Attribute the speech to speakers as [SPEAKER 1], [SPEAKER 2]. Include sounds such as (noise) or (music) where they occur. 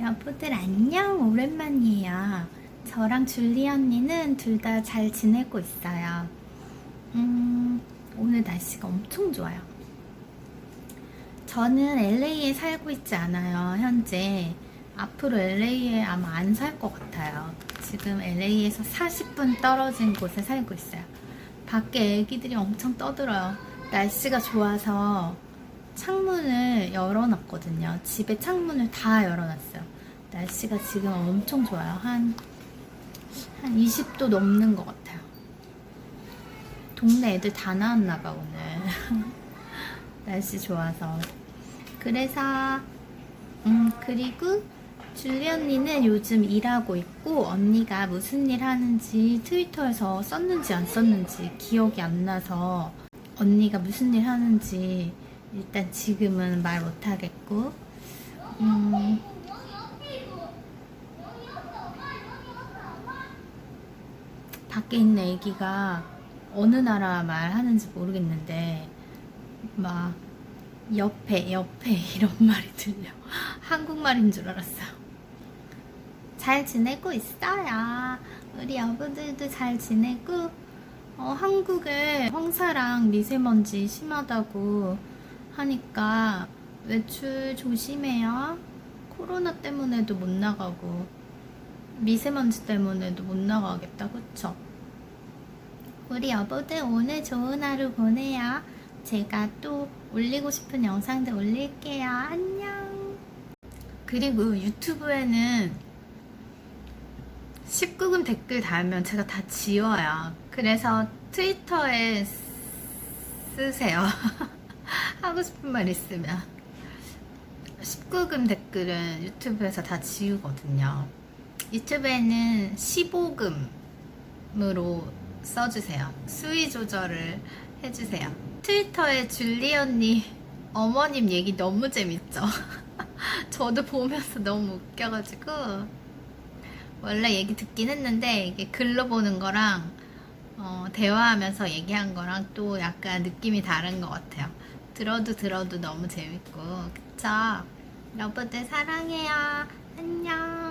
[SPEAKER 1] 여보들 안녕 오랜만이에요. 저랑 줄리 언니는 둘 다 잘 지내고 있어요. 음 오늘 날씨가 엄청 좋아요. 저는 LA에 살고 있지 않아요 현재. 앞으로 LA에 아마 안 살 것 같아요. 지금 LA에서 40분 떨어진 곳에 살고 있어요. 밖에 애기들이 엄청 떠들어요. 날씨가 좋아서 창문을 열어놨거든요. 집에 창문을 다 열어놨어요. 날씨가 지금 엄청 좋아요. 한, 한 20도 넘는 것 같아요. 동네 애들 다 나왔나봐, 오늘. (laughs) 날씨 좋아서. 그래서, 음, 그리고 줄리 언니는 요즘 일하고 있고, 언니가 무슨 일 하는지 트위터에서 썼는지 안 썼는지 기억이 안 나서, 언니가 무슨 일 하는지 일단 지금은 말 못하겠고, 음, 밖에 있는 애기가 어느 나라 말 하는지 모르겠는데, 막, 옆에, 옆에 (laughs) 이런 말이 들려. 한국말인 줄 알았어요. 잘 지내고 있어요. 우리 여부들도 잘 지내고, 어, 한국에 황사랑 미세먼지 심하다고 하니까 외출 조심해요. 코로나 때문에도 못 나가고 미세먼지 때문에도 못 나가겠다, 그쵸? 우리 여보들 오늘 좋은 하루 보내요. 제가 또 올리고 싶은 영상들 올릴게요. 안녕. 그리고 유튜브에는 19금 댓글 달면 제가 다 지워요. 그래서 트위터에 쓰세요. (laughs) 하고 싶은 말 있으면. 19금 댓글은 유튜브에서 다 지우거든요. 유튜브에는 15금으로 써주세요. 수위 조절을 해주세요. 트위터에 줄리 언니 어머님 얘기 너무 재밌죠? (laughs) 저도 보면서 너무 웃겨가지고 원래 얘기 듣긴 했는데 이게 글로 보는 거랑 어, 대화하면서 얘기한 거랑 또 약간 느낌이 다른 것 같아요. 들어도 들어도 너무 재밌고 그쵸? 여러분들 사랑해요. 안녕.